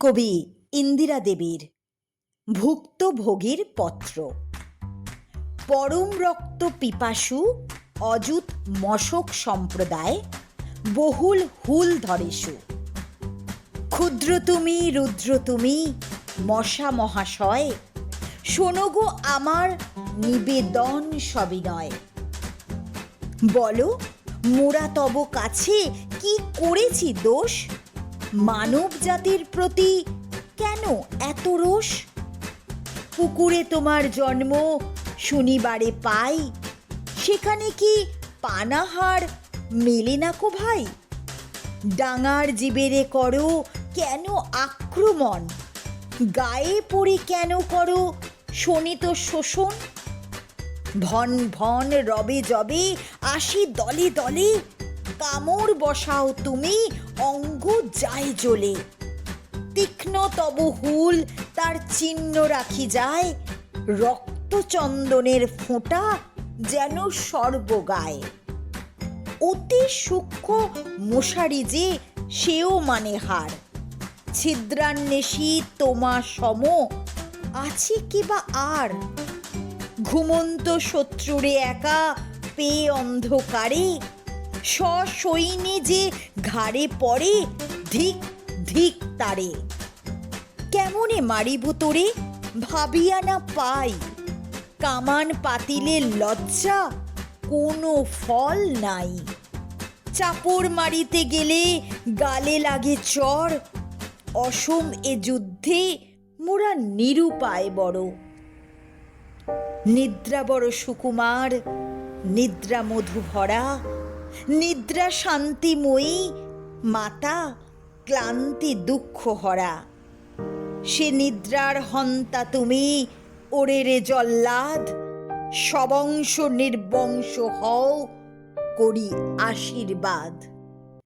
কবি ইন্দিরা দেবীর ভুক্তভোগীর পত্র। পরম রক্ত পিপাসু অযুত মশক সম্প্রদায় বহুল হুল ধরেসু। ক্ষুদ্র তুমি, রুদ্র তুমি, মশা মহাশয়, শোনো গো আমার নিবেদন সবিনয়। বলো মোরা তব কাছে কি করেছি দোষ? মানব জাতির প্রতি কেন এত রোষ? পুকুরে তোমার জন্ম, শনিবারে পাই। সেখানে কি পানাহার মেলে না কো ভাই? ডাঙার জীবেরে করো কেন আক্রমণ? গায়ে পড়ে কেন করো শোনিত শোষণ? ভন ভন রবে জবে, আসি দলে দলে। কামড় বসাও তুমি, অঙ্গ যায় জ্বলে। তীক্ষ্ণ তব হুল তার চিহ্ন রাখি যায়। রক্তচন্দনের ফোঁটা যেন সর্বগায়। অতি সূক্ষ্ম মশারি যে, সেও মানে হার। ছিদ্রান্বেষী তোমা সম, আছে কি বা আর? ঘুমন্ত শত্রুরে একা পেয়ে অন্ধকারে সসৈন্যে যে ঘাড়ে পড়ে ধিক ধিক তারে। কেমনে মারিব তোরে? ভাবিয়া না পাই। কামান পাতিলে লজ্জা, কোনো ফল নাই। চাপড় মারিতে গেলে গালে লাগে চর। অসম এ যুদ্ধে মোরা নিরুপায় বড়। নিদ্রা বড় সুকুমার, নিদ্রা মধু ভরা নিদ্রা শান্তিময়ী মাতা ক্লান্তি দুঃখ হরা। সে নিদ্রার হন্তা তুমি, ওরে রে জল্লাদ। সবংশ নির্বংশ হও করি আশীর্বাদ।